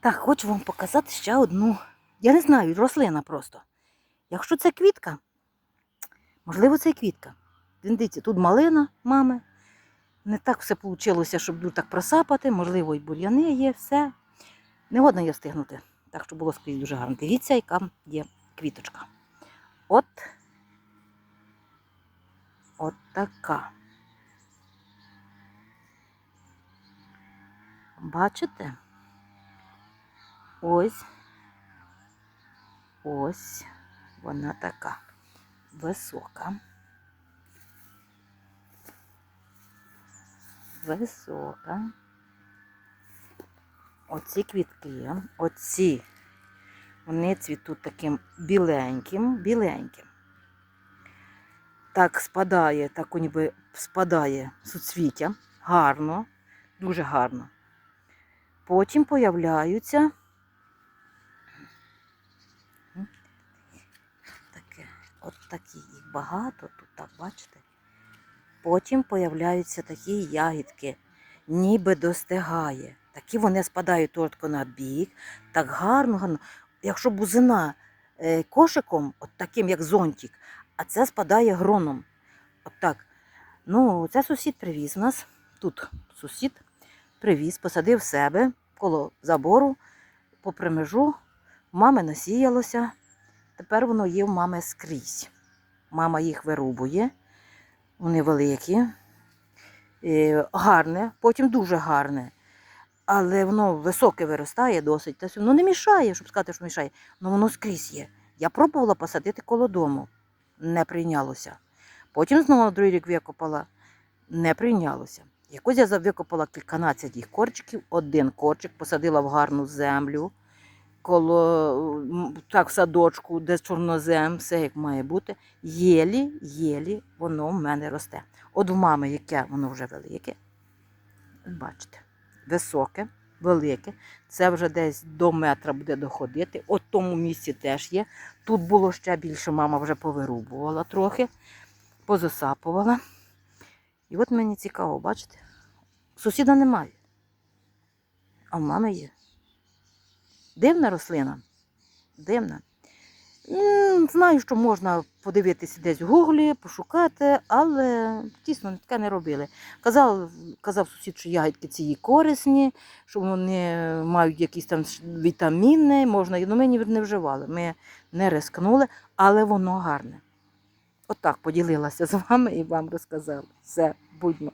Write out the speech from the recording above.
Так, хочу вам показати ще одну. Я не знаю, рослина просто. Якщо це квітка, можливо, це і квітка. Дивіться, тут малина мами. Не так все вийшло, щоб так просапати, можливо, і бур'яни є, все. Не годна я встигнути. Так що було скрізь дуже гарно. Дивіться, яка є квіточка. От. От така. Бачите? Ось. Ось вона така висока. Висока. Оці квітки, оці, вони цвітуть таким біленьким, біленьким. Так спадає, так ніби спадає суцвіття. Гарно, дуже гарно. Потім появляються таке, от такі їх багато тут, так бачите. Потім появляються такі ягідки, ніби достигає. Такі вони спадають тортко на бік, так гарно, гарно. Якщо бузина е, кошиком, от таким як зонтик, а це спадає гроном. От так. Ну, це сусід привіз нас. Тут сусід привіз, посадив себе коло забору, попри межу. Мами насіялося. Тепер воно є в мами скрізь. Мама їх вирубує. Вони великі, е, гарне, потім дуже гарне. Але воно високе виростає досить. Та воно не мішає, щоб сказати, що мішає. але воно скрізь є. Я пробувала посадити коло дому. Не прийнялося. Потім знову на другий рік викопала. Не прийнялося. Якось я викопала кільканадцять їх корчиків, один корчик посадила в гарну землю, коло так, в садочку, де чорнозем, все як має бути. Єлі, єлі воно в мене росте. От в мами, яке воно вже велике. Бачите, високе, велике. Це вже десь до метра буде доходити. От в тому місці теж є. Тут було ще більше, мама вже повирубувала трохи, позасапувала. І от мені цікаво, бачите? Сусіда немає. А в мами є. Дивна рослина. Дивна. Знаю, що можна подивитися десь в гуглі, пошукати, але дійсно таке не робили. Казав, казав сусід, що ягідки ці корисні, що вони мають якісь там вітаміни, можна, ну ми не вживали. Ми не рискнули, але воно гарне. Отак поділилася з вами і вам розказала. Все, будьмо.